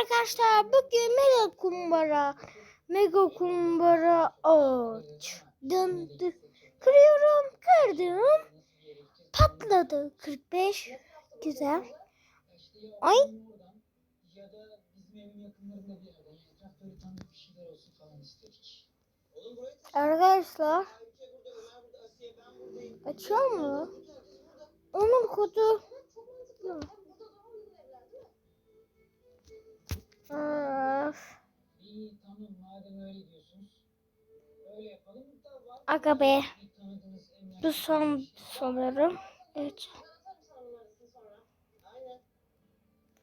arkadaşlar bugün mega kumbara mega kumbara aç döndü. Kırıyorum kırdım patladı. 45 güzel. Ay. Ya da bizim evin yakınlarında Öf. İyi tamam madem öyle diyorsunuz. Öyle yapalım da var. Aga be. Bu son sanırım. Evet.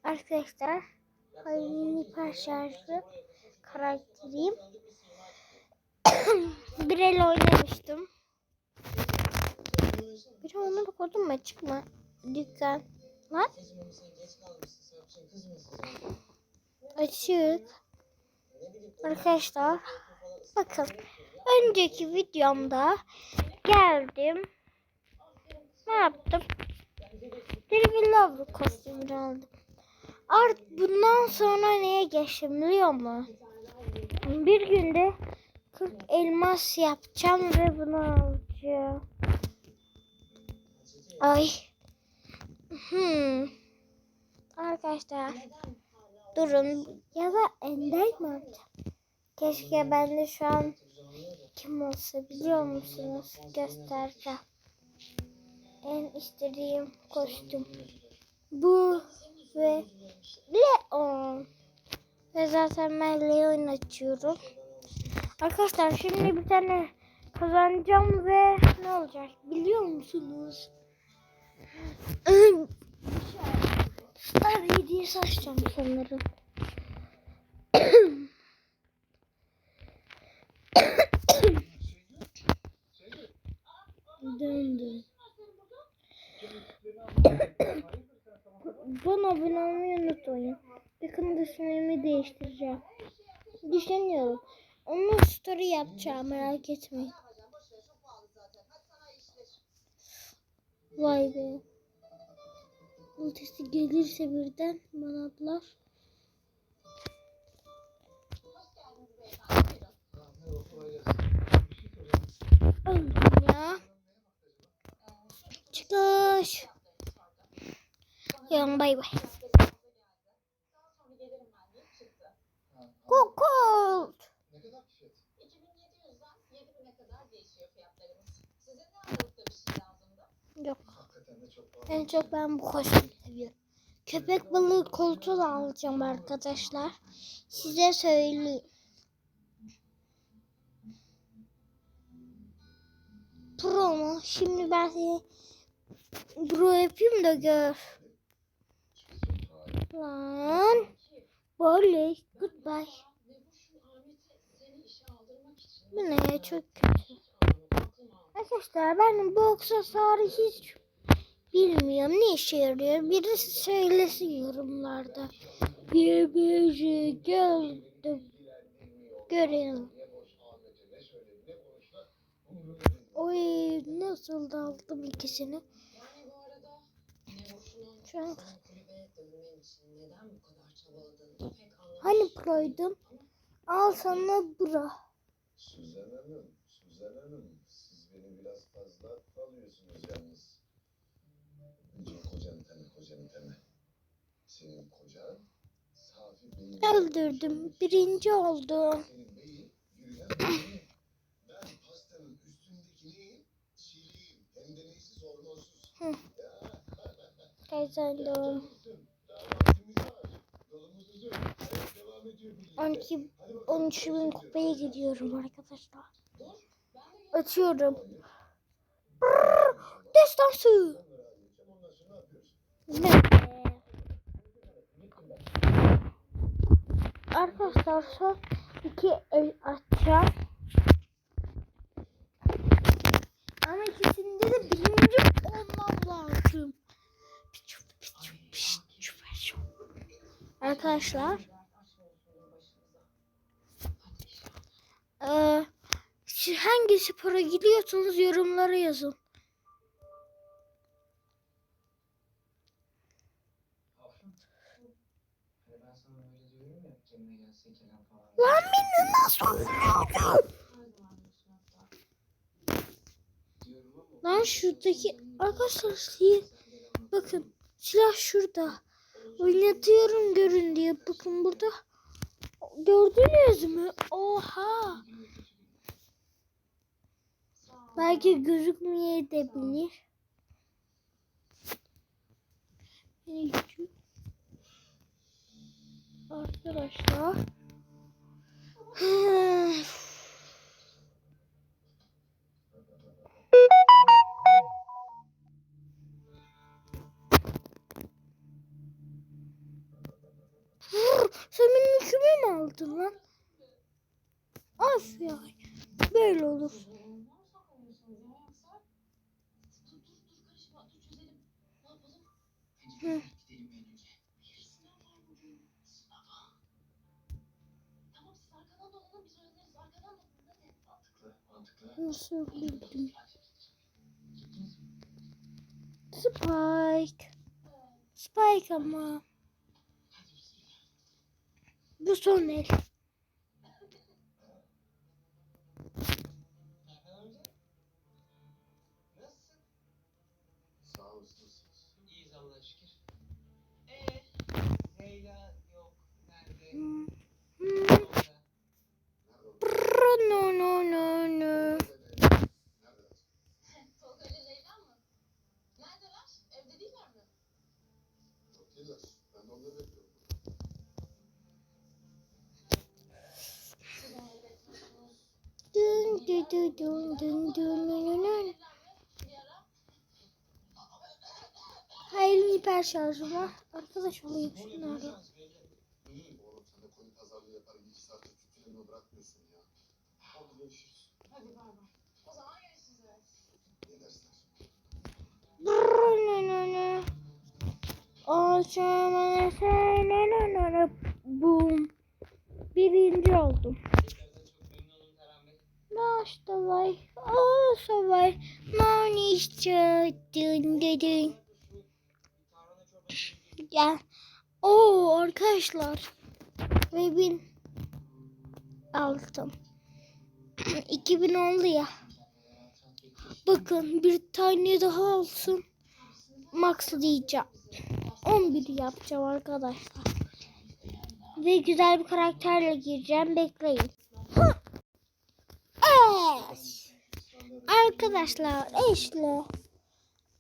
Arkadaşlar Halil'in parçası karakteriyim. bir el oynamıştım. Bir onu da koydum mu açık mı? Dükkan. Lan Açık. Arkadaşlar bakın önceki videomda geldim. Ne yaptım? Bir Love kostümünü aldım. Art bundan sonra neye geçtim biliyor musun? Bir günde 40 elmas yapacağım ve bunu alacağım. Ay. Hmm. Arkadaşlar durun ya da ender mi alacağım? Keşke ben de şu an kim olsa biliyor musunuz? Göstereceğim. En istediğim kostüm. Bu ve Leon. Ve zaten ben Leon açıyorum. Arkadaşlar şimdi bir tane kazanacağım ve ne olacak biliyor musunuz? Star hediyesi açacağım sanırım. Döndü. Bana abone olmayı unutmayın. Yakında ismimi değiştireceğim. Düşünüyorum. Onun story yapacağım merak etmeyin. Vay be. Ultisi gelirse birden bana ablar. Öldüm ya. Çıkış. Yan bay bay. Kokol. 2700'den 7000'e kadar değişiyor fiyatlarımız. Size ne aralıkta bir şey? Yok. En çok ben bu kostümü seviyorum. Köpek balığı koltuğu da alacağım arkadaşlar. Size söyleyeyim. Pro mu? Şimdi ben seni pro yapayım da gör. Lan. Böyle. Goodbye. Bu ne ya çok kötü. Arkadaşlar ben bu aksesuarı hiç bilmiyorum. Ne işe yarıyor? Biri söylesin yorumlarda. YBC geldim. Görelim. Oy nasıl da aldım ikisini. Şu hani proydum? Al sana bura. Suzan Hanım, Suzan Hanım, biraz fazla alıyorsunuz yalnız. Önce kocanı tanı, kocanı tanı. Senin kocan, Safi Bey'in... Öldürdüm. Birinci oldu. Senin beyin, yürüyen beyin. Ben pastanın üstündekini sileyim. Hem de neysiz hormonsuz. Devam ediyor birlikte. 12 Hadi bakalım. 13 bin kupaya gidiyorum arkadaşlar. Açıyorum. Destansı. Arkadaşlar son iki el açacağım. Ama ikisinde de birinci olmam lazım. Arkadaşlar. Eee siz hangi spora gidiyorsunuz yorumlara yazın. Hani ben sana öyle diyorum kendine gelse Kerem falan. Lan beni nasıl öldürdün? Lan şuradaki arkadaşlar silah bakın silah şurada. Oynatıyorum görün diye. Bakın burada. Gördünüz mü? Oha. Belki gözükmeyebilir. Arkadaşlar. Sen benim yükümü mü aldın lan? Af ya. Böyle olur. Ne Nasıl mi? Spike. Spike ama. Bu son el. Sağ olasınız. İyiyiz Allah'a şükür. dü dün dün dün dün dün. Hayır hiper şarjım var. Arkadaş olayım şunları. Boom. Birinci oldum. Başlavay. O savay. Mani işte. Dün dün dün. Gel. Oo arkadaşlar. Ve bin aldım. 2000 oldu ya. Bakın bir tane daha olsun. Max diyeceğim. 11 yapacağım arkadaşlar. Ve güzel bir karakterle gireceğim. Bekleyin. Hah. Evet. Arkadaşlar eşle.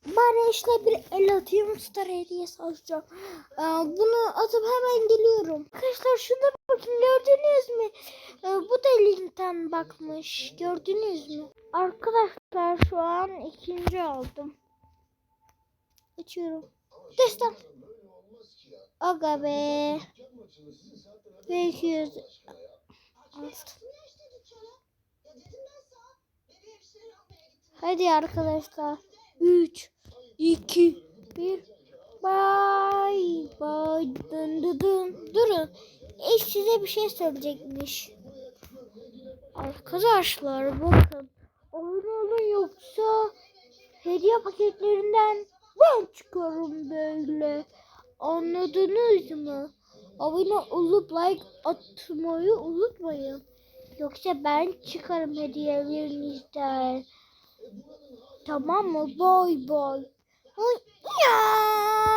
Bari eşle bir el atayım star hediyesi alacağım. Ee, bunu atıp hemen geliyorum. Arkadaşlar şuna bakın gördünüz mü? Ee, bu da linkten bakmış. Gördünüz mü? Arkadaşlar şu an ikinci aldım. Açıyorum. Destan. Aga be. Dükkan mı açılır? Sizin saatten haberiniz Belki var mı yüz- Allah aşkına ya? Alt. Kim açtı dükkanı? Ya dedim ben sana. Bebeğe bir şeyler almaya gittim. Hadi arkadaşlar. 3, 2, 1. Bye bye. Dın dın dın. Durun. Eş size bir şey söyleyecekmiş. Arkadaşlar bakın. Abone olun yoksa hediye paketlerinden ben çıkarım böyle. Anladınız mı? Abone olup like atmayı unutmayın. Yoksa ben çıkarım hediyelerinizden. Tamam mı? Boy boy. Ay, Ya.